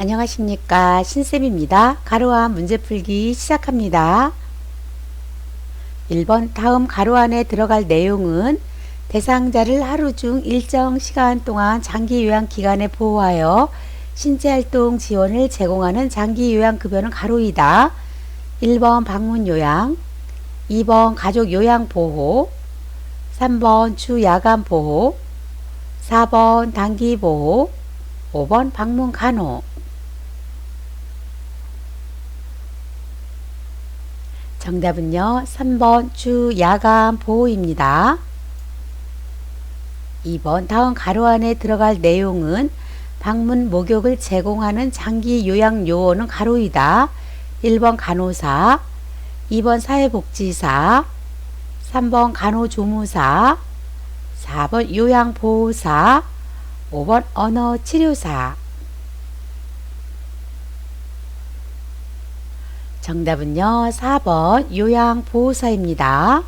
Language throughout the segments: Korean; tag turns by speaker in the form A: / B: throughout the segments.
A: 안녕하십니까 신쌤입니다. 가로와 문제풀기 시작합니다. 1번 다음 가로 안에 들어갈 내용은 대상자를 하루 중 일정 시간 동안 장기 요양 기간에 보호하여 신체활동 지원을 제공하는 장기 요양급여는 가로이다. 1번 방문 요양 2번 가족 요양 보호 3번 주 야간 보호 4번 단기 보호 5번 방문 간호 정답은요. 3번 주 야간 보호입니다. 2번 다음 가로 안에 들어갈 내용은 방문 목욕을 제공하는 장기 요양 요원은 가로이다. 1번 간호사, 2번 사회복지사, 3번 간호조무사, 4번 요양보호사, 5번 언어치료사. 정답은요. 4번 요양보호사입니다.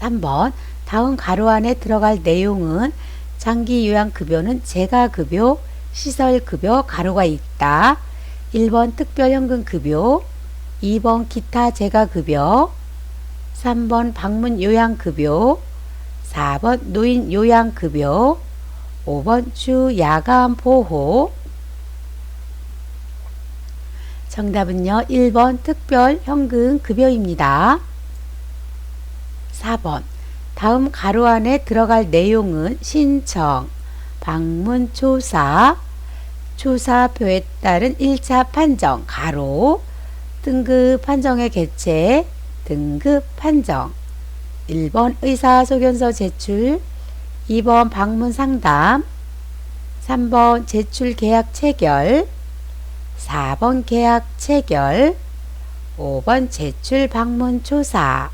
A: 3번 다음 가로 안에 들어갈 내용은 장기 요양급여는 재가급여, 시설급여 가로가 있다. 1번 특별현금급여, 2번 기타 재가급여, 3번 방문 요양급여, 4번 노인 요양급여, 5번 주 야간 보호, 정답은요. 1번 특별 현금 급여입니다. 4번 다음 가로 안에 들어갈 내용은 신청, 방문 조사, 조사표에 따른 1차 판정, 가로, 등급 판정의 개체, 등급 판정, 1번 의사소견서 제출, 2번 방문 상담, 3번 제출 계약 체결, 4번 계약 체결, 5번 제출 방문 조사.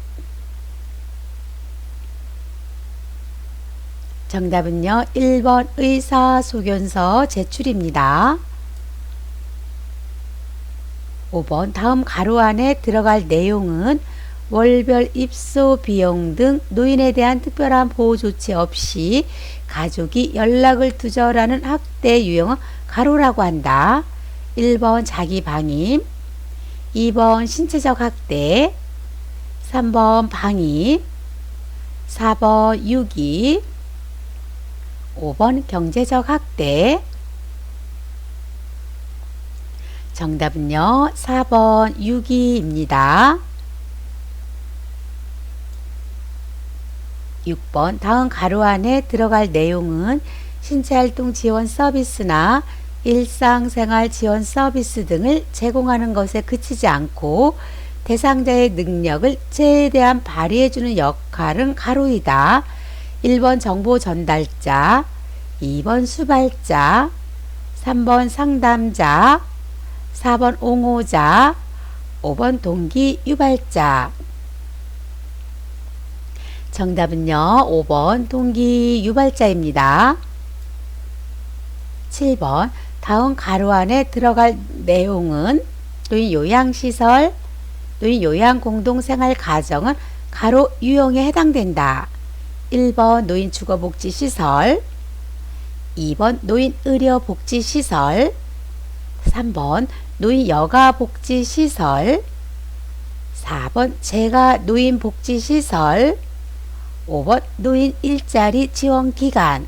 A: 정답은요. 1번 의사소견서 제출입니다. 5번 다음 가로 안에 들어갈 내용은 월별 입소 비용 등 노인에 대한 특별한 보호 조치 없이 가족이 연락을 두절하는 학대 유형은 가로라고 한다. 1번 자기 방임, 2번 신체적 학대, 3번 방임, 4번 유기, 5번 경제적 학대. 정답은요, 4번 유기입니다. 6번 다음 가로 안에 들어갈 내용은 신체활동 지원 서비스나 일상생활 지원 서비스 등을 제공하는 것에 그치지 않고 대상자의 능력을 최대한 발휘해주는 역할은 가로이다. 1번 정보 전달자, 2번 수발자, 3번 상담자, 4번 옹호자, 5번 동기 유발자. 정답은요, 5번 동기 유발자입니다. 7번 다음 가로 안에 들어갈 내용은 노인 요양시설, 노인 요양 공동생활 가정은 가로 유형에 해당된다. 1번 노인 주거복지시설, 2번 노인 의료복지시설, 3번 노인 여가복지시설, 4번 재가 노인 복지시설, 5번 노인 일자리 지원기관,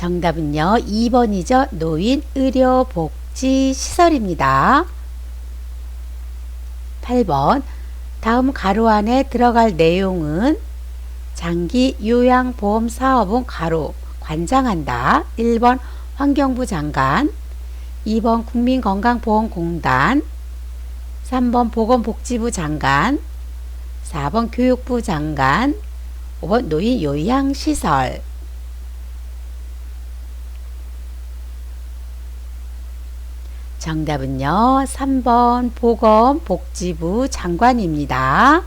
A: 정답은요. 2번이죠. 노인 의료 복지 시설입니다. 8번 다음 가로 안에 들어갈 내용은 장기 요양보험 사업은 가로 관장한다. 1번 환경부 장관 2번 국민건강보험공단 3번 보건복지부 장관 4번 교육부 장관 5번 노인 요양시설 정답은요. 3번 보건 복지부 장관입니다.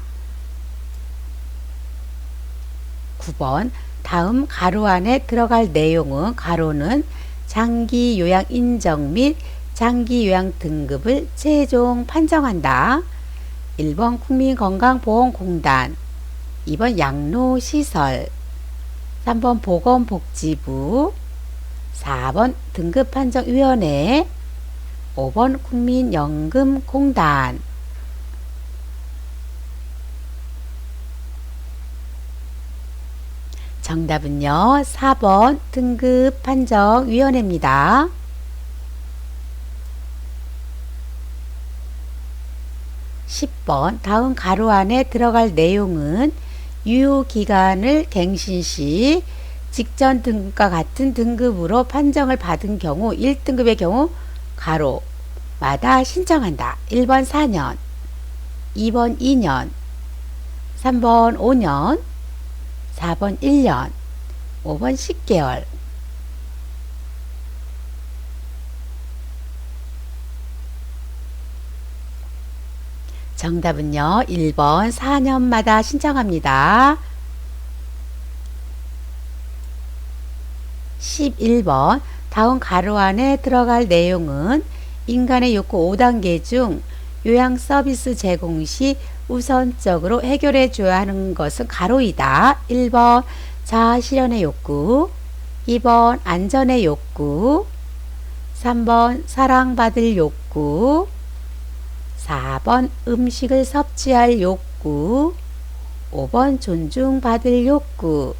A: 9번 다음 가로 안에 들어갈 내용은 가로는 장기 요양 인정 및 장기 요양 등급을 최종 판정한다. 1번 국민건강보험공단 2번 양로시설 3번 보건복지부 4번 등급판정위원회 5번 국민연금공단 정답은요. 4번 등급판정위원회입니다. 10번 다음 가로 안에 들어갈 내용은 유효기간을 갱신 시 직전 등급과 같은 등급으로 판정을 받은 경우 1등급의 경우 가로 마다 신청한다. 1번 4년, 2번 2년, 3번 5년, 4번 1년, 5번 10개월. 정답은요. 1번 4년마다 신청합니다. 11번 다음 가로 안에 들어갈 내용은 인간의 욕구 5단계 중 요양 서비스 제공 시 우선적으로 해결해 줘야 하는 것은 가로이다. 1번 자아 실현의 욕구. 2번 안전의 욕구. 3번 사랑받을 욕구. 4번 음식을 섭취할 욕구. 5번 존중받을 욕구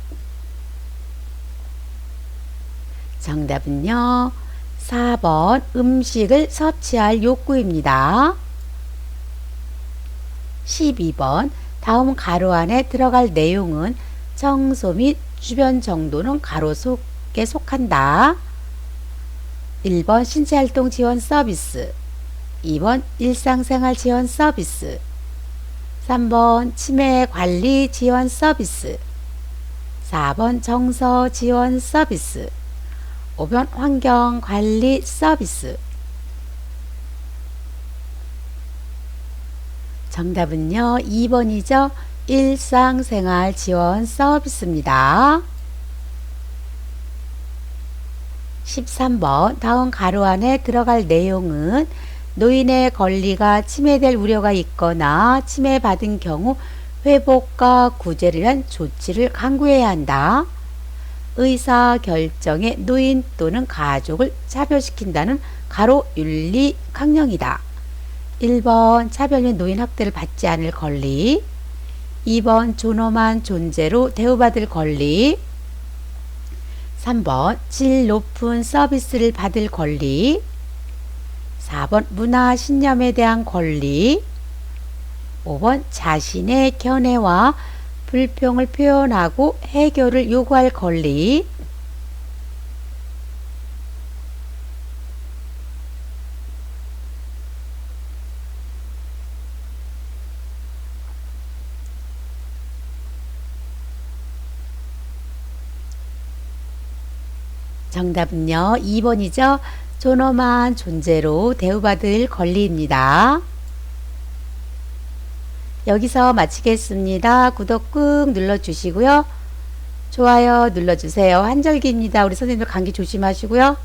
A: 정답은요. 4번 음식을 섭취할 욕구입니다. 12번 다음 가로 안에 들어갈 내용은 청소 및 주변 정도는 가로 속에 속한다. 1번 신체활동 지원 서비스 2번 일상생활 지원 서비스 3번 치매 관리 지원 서비스 4번 정서 지원 서비스 5번 환경 관리 서비스. 정답은요 2번이죠. 일상생활 지원 서비스입니다. 13번 다음 가로 안에 들어갈 내용은 노인의 권리가 침해될 우려가 있거나 침해받은 경우 회복과 구제를 위한 조치를 강구해야 한다. 의사 결정에 노인 또는 가족을 차별시킨다는 가로 윤리 강령이다. 1번 차별 및 노인 학대를 받지 않을 권리. 2번 존엄한 존재로 대우받을 권리. 3번 질 높은 서비스를 받을 권리. 4번 문화 신념에 대한 권리. 5번 자신의 견해와 불평을 표현하고 해결을 요구할 권리 정답은요. 2번이죠. 존엄한 존재로 대우받을 권리입니다. 여기서 마치겠습니다. 구독 꾹 눌러주시고요. 좋아요 눌러주세요. 한절기입니다. 우리 선생님들 감기 조심하시고요.